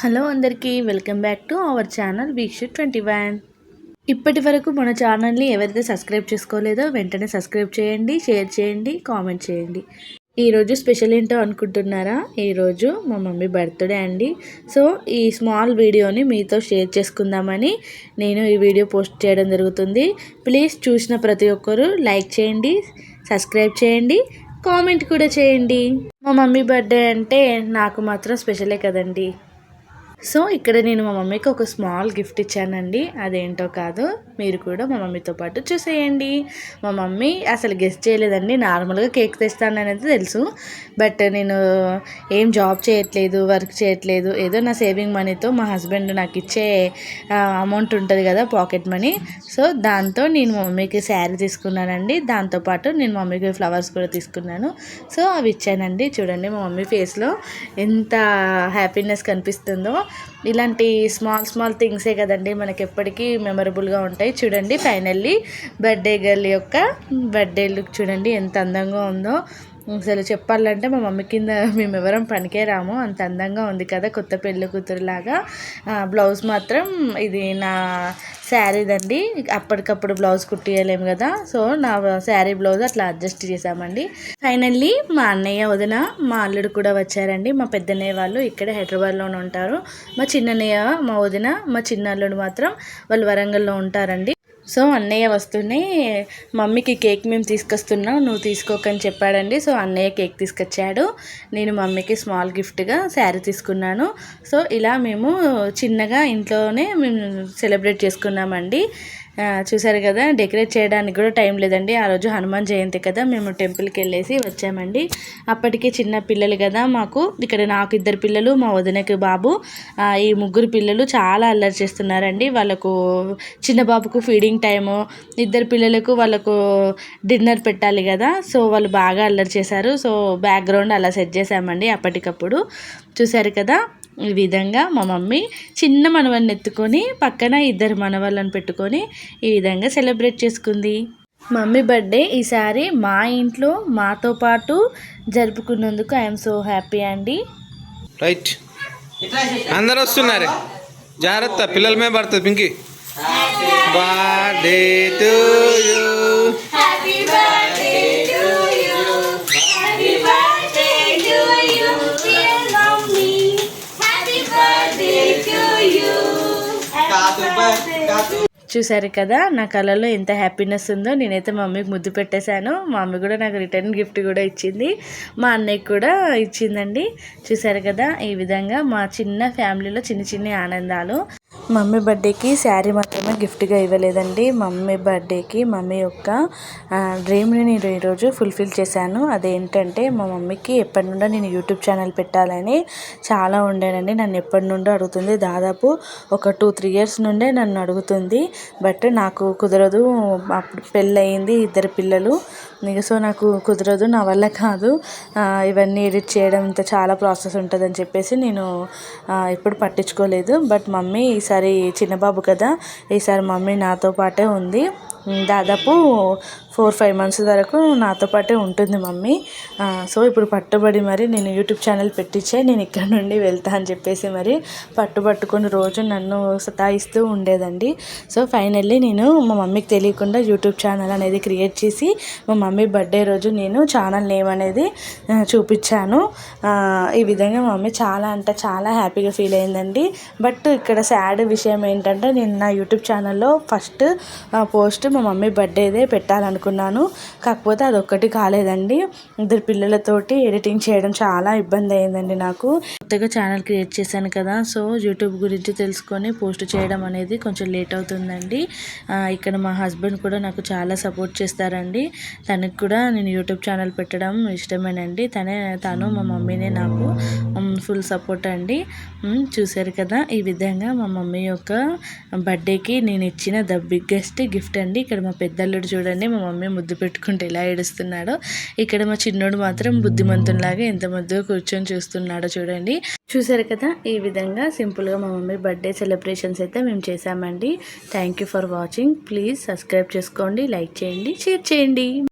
Hello అందరికీ welcome back to our channel Veeksha twenty one. ఇప్పటి వరకు మన ఛానల్ని ఎవరైతే సబ్స్క్రైబ్ చేసుకోలేదో వెంటనే సబ్స్క్రైబ్ చేయండి షేర్ చేయండి కామెంట్ చేయండి. ఈరోజు స్పెషల్ ఏంటో అనుకుంటున్నారా? ఈరోజు మా మమ్మీ బర్త్డే అండి. సో ఈ స్మాల్ వీడియోని మీతో షేర్ చేసుకుందామని నేను ఈ వీడియో పోస్ట్ చేయడం జరుగుతుంది. ప్లీజ్ చూసిన ప్రతి ఒక్కరూ లైక్ చేయండి సబ్స్క్రైబ్ చేయండి కామెంట్ కూడా చేయండి. మా మమ్మీ బర్త్డే అంటే నాకు మాత్రం స్పెషలే కదండి. సో ఇక్కడ నేను మా మమ్మీకి ఒక స్మాల్ గిఫ్ట్ ఇచ్చానండి. అదేంటో కాదు మీరు కూడా మా మమ్మీతో పాటు చూసేయండి. మా మమ్మీ అసలు గెస్ట్ చేయలేదండి. నార్మల్గా కేక్ తెస్తాననేది తెలుసు. బట్ నేను ఏం జాబ్ చేయట్లేదు వర్క్ చేయట్లేదు. ఏదో నా సేవింగ్ మనీతో మా హస్బెండ్ నాకు ఇచ్చే అమౌంట్ ఉంటుంది కదా పాకెట్ మనీ. సో దాంతో నేను మా మమ్మీకి శారీ తీసుకున్నానండి. దాంతోపాటు నేను మా మమ్మీకి ఫ్లవర్స్ కూడా తీసుకున్నాను. సో అవి ఇచ్చానండి. చూడండి మా మమ్మీ ఫేస్లో ఎంత హ్యాపీనెస్ కనిపిస్తుందో. ఇలాంటి స్మాల్ స్మాల్ థింగ్సే కదండి మనకి ఎప్పటికీ మెమరబుల్గా ఉంటాయి. చూడండి ఫైనల్లీ బర్త్డే గర్ల్ యొక్క బర్త్డే లుక్ చూడండి ఎంత అందంగా ఉందో. అసలు చెప్పాలంటే మా మమ్మీ కింద మేము ఎవరం పనికే రాము. అంత అందంగా ఉంది కదా కొత్త పెళ్ళి కూతురులాగా. బ్లౌజ్ మాత్రం ఇది నా శారీదండి. అప్పటికప్పుడు బ్లౌజ్ కుట్టియలేము కదా. సో నా శారీ బ్లౌజ్ అట్లా అడ్జస్ట్ చేసామండి ఫైనల్లీ మా అన్నయ్య వదిన మా అల్లుడు కూడా వచ్చారండి. మా పెద్దన్నయ్య వాళ్ళు ఇక్కడ హైదరాబాద్లోనే ఉంటారు. మా చిన్నన్నయ్య మా వదిన మా చిన్న అల్లుడు మాత్రం వాళ్ళు వరంగల్లో ఉంటారండి. సో అన్నయ్య వస్తూనే మమ్మీకి కేక్ మేము తీసుకొస్తున్నాం నువ్వు తీసుకోకని చెప్పాడండి. సో అన్నయ్య కేక్ తీసుకొచ్చాడు. నేను మమ్మీకి స్మాల్ గిఫ్ట్గా శారీ తీసుకున్నాను. సో ఇలా మేము చిన్నగా ఇంట్లోనే మేము సెలబ్రేట్ చేసుకున్నామండి. చూసారు కదా డెకరేట్ చేయడానికి కూడా టైం లేదండి. ఆ రోజు హనుమాన్ జయంతి కదా మేము టెంపుల్కి వెళ్ళేసి వచ్చామండి. అప్పటికే చిన్న పిల్లలు కదా మాకు. ఇక్కడ నాకు ఇద్దరు పిల్లలు మా వదినకి బాబు. ఈ ముగ్గురు పిల్లలు చాలా అల్లరి చేస్తున్నారండి. వాళ్ళకు చిన్న బాబుకు ఫీడింగ్ టైము ఇద్దరు పిల్లలకు వాళ్ళకు డిన్నర్ పెట్టాలి కదా సో వాళ్ళు బాగా అల్లరి చేశారు. సో బ్యాక్గ్రౌండ్ అలా సెట్ చేసామండి అప్పటికప్పుడు. చూసారు కదా ఈ విధంగా మా మమ్మీ చిన్న మనవల్ని ఎత్తుకొని పక్కన ఇద్దరు మనవాళ్ళని పెట్టుకొని ఈ విధంగా సెలబ్రేట్ చేసుకుంది. మమ్మీ బర్త్డే ఈసారి మా ఇంట్లో మాతో పాటు జరుపుకున్నందుకు ఐఎమ్ సో హ్యాపీ అండి. రైట్. అందరు వస్తున్నారు? జాగ్రత్త పిల్లల మీద పడుతుంది పింకి. బర్త్డే టు యూ చూసారు కదా నా కళలో ఎంత హ్యాపీనెస్ ఉందో. నేనైతే మా మమ్మీకి ముద్దు పెట్టేశాను. మా మమ్మీ కూడా నాకు రిటర్న్ గిఫ్ట్ కూడా ఇచ్చింది. మా అన్నయ్యకి కూడా ఇచ్చిందండి. చూసారు కదా ఈ విధంగా మా చిన్న ఫ్యామిలీలో చిన్న చిన్న ఆనందాలు. మమ్మీ బర్త్డేకి శారీ మాత్రమే గిఫ్ట్గా ఇవ్వలేదండి. మమ్మీ బర్త్డేకి మమ్మీ యొక్క డ్రీమ్ని నేను ఈరోజు ఫుల్ఫిల్ చేశాను. అదేంటంటే మా మమ్మీకి ఎప్పటి నుండో నేను యూట్యూబ్ ఛానల్ పెట్టాలని చాలా ఉండేనండి. నన్ను ఎప్పటి నుండో అడుగుతుంది. దాదాపు ఒక టూ త్రీ ఇయర్స్ నుండే నన్ను అడుగుతుంది. బట్ నాకు కుదరదు. అప్పుడు పెళ్ళయింది ఇద్దరు పిల్లలు. సో నాకు కుదరదు నా వల్ల కాదు. ఇవన్నీ ఎడిట్ చేయడం ఇంత చాలా ప్రాసెస్ ఉంటుందని చెప్పేసి నేను ఎప్పుడు పట్టించుకోలేదు. బట్ మమ్మీ ఈసారి చిన్నబాబు కదా ఈసారి మమ్మీ నాతో పాటే ఉంది. దాదాపు ఫోర్ ఫైవ్ మంత్స్ వరకు నాతో పాటే ఉంటుంది మమ్మీ. సో ఇప్పుడు పట్టుబడి మరి నేను యూట్యూబ్ ఛానల్ పెట్టించే నేను ఇక్కడ నుండి వెళ్తా అని చెప్పేసి మరి పట్టుబట్టుకొని రోజు నన్ను సతాయిస్తూ ఉండేదండి. సో ఫైనల్లీ నేను మా మమ్మీకి తెలియకుండా యూట్యూబ్ ఛానల్ అనేది క్రియేట్ చేసి మా మమ్మీ బర్త్డే రోజు నేను ఛానల్ నేమ్ అనేది చూపించాను. ఈ విధంగా మా మమ్మీ చాలా అంటే చాలా హ్యాపీగా ఫీల్ అయిందండి. బట్ ఇక్కడ సాడ్ విషయం ఏంటంటే నేను నా యూట్యూబ్ ఛానల్లో ఫస్ట్ పోస్ట్ మా మమ్మీ బర్త్డేదే పెట్టాలనుకున్నాను. కాకపోతే అది ఒక్కటి కాలేదండి. ఇద్దరు పిల్లలతోటి ఎడిటింగ్ చేయడం చాలా ఇబ్బంది అయిందండి నాకు. కొత్తగా ఛానల్ క్రియేట్ చేశాను కదా సో యూట్యూబ్ గురించి తెలుసుకొని పోస్ట్ చేయడం అనేది కొంచెం లేట్ అవుతుందండి. ఇక్కడ మా హస్బెండ్ కూడా నాకు చాలా సపోర్ట్ చేస్తారండి. తనకి కూడా నేను యూట్యూబ్ ఛానల్ పెట్టడం ఇష్టమేనండి. తనే తను మా మమ్మీనే నాకు ఫుల్ సపోర్ట్ అండి. చూశారు కదా ఈ విధంగా మా మమ్మీ యొక్క బర్త్డేకి నేను ఇచ్చిన ద బిగ్గెస్ట్ గిఫ్ట్ అండి. ఇక్కడ మా పెద్దల్లుడు చూడండి మా మమ్మీ ముద్దు పెట్టుకుంటే ఎలా ఏడుస్తున్నాడో. ఇక్కడ మా చిన్నోడు మాత్రం బుద్ధిమంతులాగా ఎంత ముద్దుగా కూర్చొని చూస్తున్నాడో చూడండి. చూసారు కదా ఈ విధంగా సింపుల్గా మా మమ్మీ బర్త్డే సెలబ్రేషన్స్ అయితే మేము చేసామండి thank for watching please subscribe చేసుకోండి లైక్ చేయండి షేర్ చేయండి.